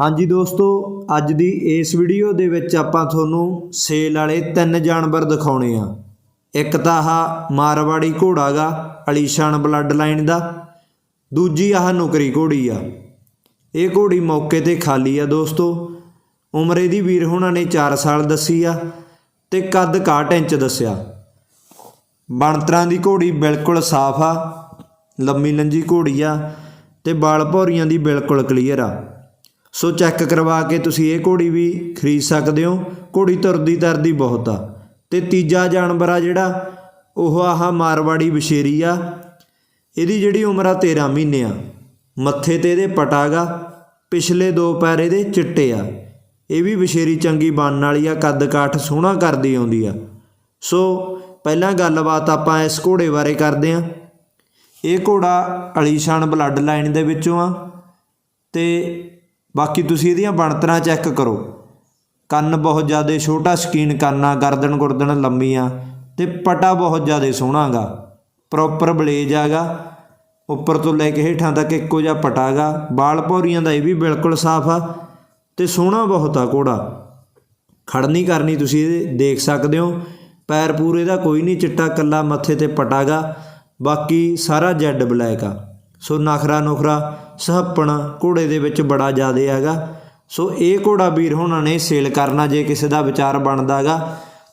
ਹਾਂਜੀ ਦੋਸਤੋ, ਅੱਜ ਦੀ ਇਸ ਵੀਡੀਓ ਦੇ ਵਿੱਚ ਆਪਾਂ ਤੁਹਾਨੂੰ ਸੇਲ ਵਾਲੇ ਤਿੰਨ ਜਾਨਵਰ ਦਿਖਾਉਣੇ ਆ। ਇੱਕ ਤਾਂ ਆਹ ਮਾਰਵਾੜੀ ਘੋੜਾ ਗਾ, ਅਲੀਸ਼ਾਨ ਬਲੱਡ ਲਾਈਨ ਦਾ। ਦੂਜੀ ਆਹ ਨੁਕਰੀ ਘੋੜੀ ਆ। ਇਹ ਘੋੜੀ ਮੌਕੇ ਤੇ ਖਾਲੀ ਆ ਦੋਸਤੋ। ਉਮਰ ਇਹਦੀ ਵੀਰ ਹੋਣਾ ਨੇ 4 ਸਾਲ ਦੱਸੀ ਆ ਤੇ ਕੱਦ 61 ਇੰਚ ਦੱਸਿਆ। ਬਣਤਰਾਂ ਦੀ ਘੋੜੀ ਬਿਲਕੁਲ ਸਾਫ਼ ਆ, ਲੰਮੀ ਲੰਜੀ ਘੋੜੀ ਆ ਤੇ ਬਾਲ ਭੌਰੀਆਂ ਦੀ ਬਿਲਕੁਲ ਕਲੀਅਰ ਆ। ਸੋ ਚੈੱਕ ਕਰਵਾ ਕੇ ਤੁਸੀਂ ਇਹ ਘੋੜੀ ਵੀ ਖਰੀਦ ਸਕਦੇ ਹੋ। ਘੋੜੀ ਤੁਰਦੀ ਤਰਦੀ ਬਹੁਤ ਆ। ਤੇ ਤੀਜਾ ਜਾਨਵਰ ਆ ਜਿਹੜਾ, ਉਹ ਆਹ ਮਾਰਵਾੜੀ ਬਸ਼ੇਰੀ ਆ। ਇਹਦੀ ਜਿਹੜੀ ਉਮਰ ਆ 13 ਮਹੀਨੇ ਆ। ਮੱਥੇ ਤੇ ਇਹਦੇ ਪਟਾਗਾ, ਪਿਛਲੇ ਦੋ ਪੈਰ ਇਹਦੇ ਚਿੱਟੇ ਆ। ਇਹ ਵੀ ਬਸ਼ੇਰੀ ਚੰਗੀ ਬਣਨ ਵਾਲੀ ਆ, ਕੱਦ ਕਾਠ ਸੋਹਣਾ ਕਰਦੀ ਆਉਂਦੀ ਆ। ਸੋ ਪਹਿਲਾਂ ਗੱਲਬਾਤ ਆਪਾਂ ਇਸ ਘੋੜੇ ਬਾਰੇ ਕਰਦੇ ਆ। ਇਹ ਘੋੜਾ ਅਲੀਸ਼ਾਨ ਬਲੱਡ ਲਾਈਨ ਦੇ ਵਿੱਚੋਂ ਆ। ਤੇ ਬਾਕੀ ਤੁਸੀਂ ਇਹਦੀਆਂ ਬਣਤਰਾਂ ਚੈੱਕ ਕਰੋ। ਕੰਨ ਬਹੁਤ ਜ਼ਿਆਦਾ ਛੋਟਾ, ਸਕੀਨ ਕੰਨ ਆ ਗਰਦਨ ਗੁਰਦਨ ਲੰਮੀ ਆ ਤੇ ਪਟਾ ਬਹੁਤ ਜ਼ਿਆਦਾ ਸੋਹਣਾ ਗਾ ਪ੍ਰੋਪਰ ਬਲੇਜ ਆਗਾ। ਉੱਪਰ ਤੋਂ ਲੈ ਕੇ ਹੇਠਾਂ ਤੱਕ ਇੱਕੋ ਜਿਹਾ ਪਟਾ ਗਾ। ਬਾਲ ਭੌਰੀਆਂ ਦਾ ਇਹ ਵੀ ਬਿਲਕੁਲ ਸਾਫ਼ ਆ ਤੇ ਸੋਹਣਾ ਬਹੁਤ ਆ ਘੋੜਾ। ਖੜਨੀ ਕਰਨੀ ਤੁਸੀਂ ਇਹ ਦੇਖ ਸਕਦੇ ਹੋ। ਪੈਰ ਪੂਰੇ ਦਾ ਕੋਈ ਨਹੀਂ, ਚਿੱਟਾ ਕੱਲਾ ਮੱਥੇ ਤੇ ਪਟਾਗਾ ਬਾਕੀ ਸਾਰਾ ਜੈਡ ਬਲੈਕ ਆ। ਸੋ ਨਖਰਾ ਨੁਖਰਾ ਸਹੱਪਣ ਘੋੜੇ ਦੇ ਵਿੱਚ ਬੜਾ ਜ਼ਿਆਦਾ ਹੈਗਾ। ਸੋ ਇਹ ਘੋੜਾ ਵੀਰ ਹੋਣਾ ਨੇ ਸੇਲ ਕਰਨਾ ਜੇ ਕਿਸੇ ਦਾ ਵਿਚਾਰ ਬਣਦਾਗਾ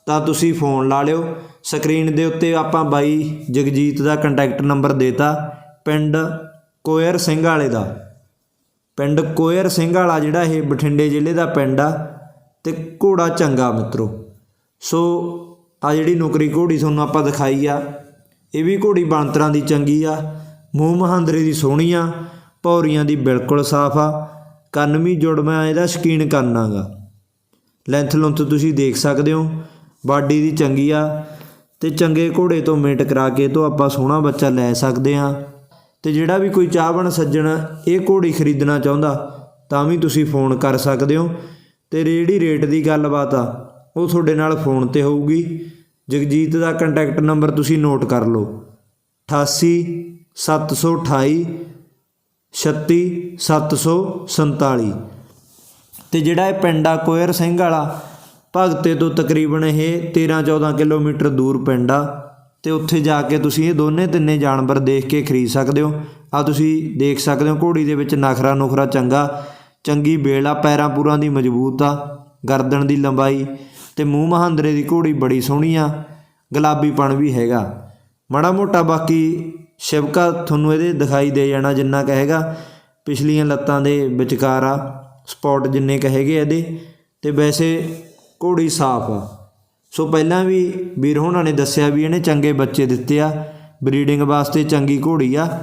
ਤਾਂ ਤੁਸੀਂ ਫੋਨ ਲਾ ਲਿਓ। ਸਕਰੀਨ ਦੇ ਉੱਤੇ ਆਪਾਂ ਬਾਈ ਜਗਜੀਤ ਦਾ ਕੰਟੈਕਟ ਨੰਬਰ ਦੇਤਾ, ਪਿੰਡ ਕੋਇਰ ਸਿੰਘ ਵਾਲੇ ਦਾ। ਪਿੰਡ ਕੋਇਰ ਸਿੰਘ ਵਾਲਾ ਜਿਹੜਾ ਇਹ ਬਠਿੰਡੇ ਜ਼ਿਲ੍ਹੇ ਦਾ ਪਿੰਡ ਆ ਤੇ ਘੋੜਾ ਚੰਗਾ ਮਿੱਤਰੋ। ਸੋ ਆ ਜਿਹੜੀ ਨੁਕਰੀ ਘੋੜੀ ਤੁਹਾਨੂੰ ਆਪਾਂ ਦਿਖਾਈ ਆ, ਇਹ ਵੀ ਘੋੜੀ ਬਣਤਰਾਂ ਦੀ ਚੰਗੀ ਆ। ਮੂੰਹ ਮਹਾਂਦਰੇ ਦੀ ਸੋਹਣੀ ਆ ਪੌਰੀਆਂ ਦੀ ਬਿਲਕੁਲ ਸਾਫ਼ ਆ, ਕੰਨ ਵੀ ਜੁੜ ਮੈਂ ਇਹਦਾ ਸ਼ਕੀਨ ਕੰਨਾਗਾ। ਲੈਂਥ ਲੁੰਥ ਤੁਸੀਂ ਦੇਖ ਸਕਦੇ ਹੋ, ਬਾਡੀ ਦੀ ਚੰਗੀ ਆ, ਤੇ ਚੰਗੇ ਘੋੜੇ ਤੋਂ ਮੇਟ ਕਰਾ ਕੇ ਤੋਂ ਆਪਾਂ ਸੋਹਣਾ ਬੱਚਾ ਲੈ ਸਕਦੇ ਆ ਤੇ ਜਿਹੜਾ ਵੀ ਕੋਈ ਚਾਹਵਣ ਸੱਜਣ ਇਹ ਘੋੜੀ ਖਰੀਦਣਾ ਚਾਹੁੰਦਾ, ਤਾਂ ਵੀ ਤੁਸੀਂ ਫੋਨ ਕਰ ਸਕਦੇ ਹੋ। ਤੇ ਜਿਹੜੀ ਰੇਟ ਦੀ ਗੱਲਬਾਤ ਆ, ਉਹ ਤੁਹਾਡੇ ਨਾਲ ਫੋਨ ਤੇ ਹੋਊਗੀ। ਜਗਜੀਤ ਦਾ ਕੰਟੈਕਟ ਨੰਬਰ ਤੁਸੀਂ ਨੋਟ ਕਰ ਲਓ। 88 728 36 747 ਤੇ ਜਿਹੜਾ ਇਹ ਪਿੰਡ ਆ ਕੋਇਰ ਸਿੰਘ ਵਾਲਾ, ਭਗਤੇ ਤੋਂ ਤਕਰੀਬਨ ਇਹ 13 14 ਕਿਲੋਮੀਟਰ ਦੂਰ ਪਿੰਡ ਆ। ਤੇ ਉੱਥੇ ਜਾ ਕੇ ਤੁਸੀਂ ਇਹ ਦੋਨੇ ਤਿੰਨੇ ਜਾਨਵਰ ਦੇਖ ਕੇ ਖਰੀਦ ਸਕਦੇ ਹੋ। ਆ ਤੁਸੀਂ ਦੇਖ ਸਕਦੇ ਹੋ, ਘੋੜੀ ਦੇ ਵਿੱਚ ਨਖਰਾ ਨੁਖਰਾ ਚੰਗਾ, ਚੰਗੀ ਬੇਲ ਆ, ਪੈਰਾਂ ਪੂਰਾਂ ਦੀ ਮਜ਼ਬੂਤ ਆ, ਗਰਦਨ ਦੀ ਲੰਬਾਈ, ਤੇ ਮੂੰਹ ਮਹਾਂਦਰੇ ਦੀ ਘੋੜੀ ਬੜੀ ਸੋਹਣੀ ਆ ਗੁਲਾਬੀਪਣ ਵੀ ਹੈਗਾ। ਮਾੜਾ ਮੋਟਾ ਬਾਕੀ ਸ਼ਿਵਕਾ ਤੁਹਾਨੂੰ ਇਹਦੇ ਦਿਖਾਈ ਦੇ ਜਾਣਾ ਜਿੰਨਾ ਕਹੇਗਾ। ਪਿਛਲੀਆਂ ਲੱਤਾਂ ਦੇ ਵਿਚਕਾਰ ਆ ਸਪੌਟ ਜਿੰਨੇ ਕਹੇਗੇ ਇਹਦੇ। ਤੇ ਵੈਸੇ ਘੋੜੀ ਸਾਫ਼ ਆ। ਸੋ ਪਹਿਲਾਂ ਵੀ ਵੀਰ ਹੋਣਾ ਨੇ ਦੱਸਿਆ ਵੀ ਇਹਨੇ ਚੰਗੇ ਬੱਚੇ ਦਿੱਤੇ ਆ। ਬਰੀਡਿੰਗ ਵਾਸਤੇ ਚੰਗੀ ਘੋੜੀ ਆ।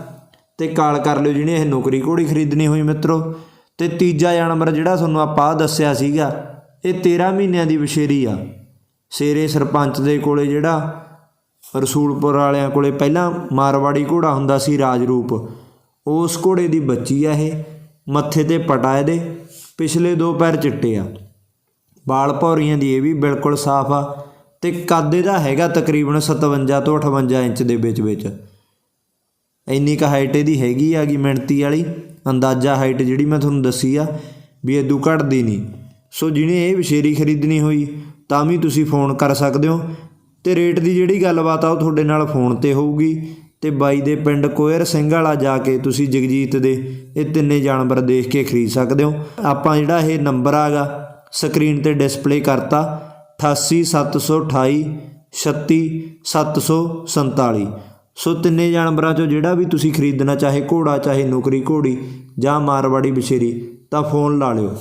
ਤੇ ਕਾਲ ਕਰ ਲਿਓ ਜਿਹਨੇ ਇਹ ਨੌਕਰੀ ਘੋੜੀ ਖਰੀਦਣੀ ਹੋਈ ਮਿੱਤਰੋ। ਤੇ ਤੀਜਾ ਜਾਨਵਰ ਜਿਹੜਾ ਤੁਹਾਨੂੰ ਆਪਾਂ ਆਹ ਦੱਸਿਆ ਸੀਗਾ, ਇਹ 13 ਮਹੀਨਿਆਂ ਦੀ ਬਸ਼ੇਰੀ ਆ। ਸ਼ੇਰੇ ਸਰਪੰਚ ਦੇ ਕੋਲੇ ਜਿਹੜਾ ਰਸੂਲਪੁਰ ਵਾਲਿਆਂ ਕੋਲੇ ਪਹਿਲਾਂ ਮਾਰਵਾੜੀ ਘੋੜਾ ਹੁੰਦਾ ਸੀ ਰਾਜਰੂਪ। ਉਸ ਘੋੜੇ ਦੀ ਬੱਚੀ ਆ ਇਹ। ਮੱਥੇ ਤੇ ਪਟਾ ਇਹਦੇ। ਪਿਛਲੇ ਦੋ ਪੈਰ ਚਿੱਟੇ ਆ। ਬਾਲ ਭੌਰੀਆਂ ਦੀ ਇਹ ਵੀ ਬਿਲਕੁਲ ਸਾਫ਼ ਆ। ਤੇ ਕੱਦ ਇਹਦਾ ਹੈਗਾ ਤਕਰੀਬਨ 57 ਤੋਂ 58 ਇੰਚ ਦੇ ਵਿੱਚ ਵਿੱਚ। ਇੰਨੀ ਕ ਹਾਈਟ ਇਹਦੀ ਹੈਗੀ ਆ ਆਗੀ ਮਿਣਤੀ ਵਾਲੀ। ਅੰਦਾਜ਼ਾ ਹਾਈਟ ਜਿਹੜੀ ਮੈਂ ਤੁਹਾਨੂੰ ਦੱਸੀ ਆ ਵੀ ਇਦੋਂ ਘਟਦੀ ਨਹੀਂ। ਸੋ ਜਿਹਨੇ ਇਹ ਵਿਸ਼ੇਰੀ ਖਰੀਦਣੀ ਹੋਈ, ਤਾਂ ਵੀ ਤੁਸੀਂ ਫੋਨ ਕਰ ਸਕਦੇ ਹੋ। ਤੇ ਰੇਟ ਦੀ ਜਿਹੜੀ ਗੱਲਬਾਤ ਆ ਉਹ ਤੁਹਾਡੇ ਨਾਲ ਫੋਨ ਤੇ ਹੋਊਗੀ। ਤੇ ਬਾਈ ਦੇ ਪਿੰਡ ਕੋਇਰ ਸਿੰਘ ਵਾਲਾ ਜਾ ਕੇ ਤੁਸੀਂ ਜਗਜੀਤ ਦੇ ਇਹ ਤਿੰਨੇ ਜਾਨਵਰ ਦੇਖ ਕੇ ਖਰੀਦ ਸਕਦੇ ਹੋ। ਆਪਾਂ ਜਿਹੜਾ ਇਹ ਨੰਬਰ ਆਗਾ, ਸਕਰੀਨ ਤੇ ਡਿਸਪਲੇ ਕਰਤਾ 88728 36747 ਸੋ ਤਿੰਨੇ ਜਾਨਵਰਾਂ ਚੋਂ ਜਿਹੜਾ ਵੀ ਤੁਸੀਂ ਖਰੀਦਣਾ, ਚਾਹੇ ਘੋੜਾ, ਚਾਹੇ ਨੌਕਰੀ ਘੋੜੀ ਜਾਂ ਮਾਰਵਾੜੀ ਬਸ਼ੇਰੀ ਤਾਂ ਫੋਨ ਲਾ ਲਿਓ।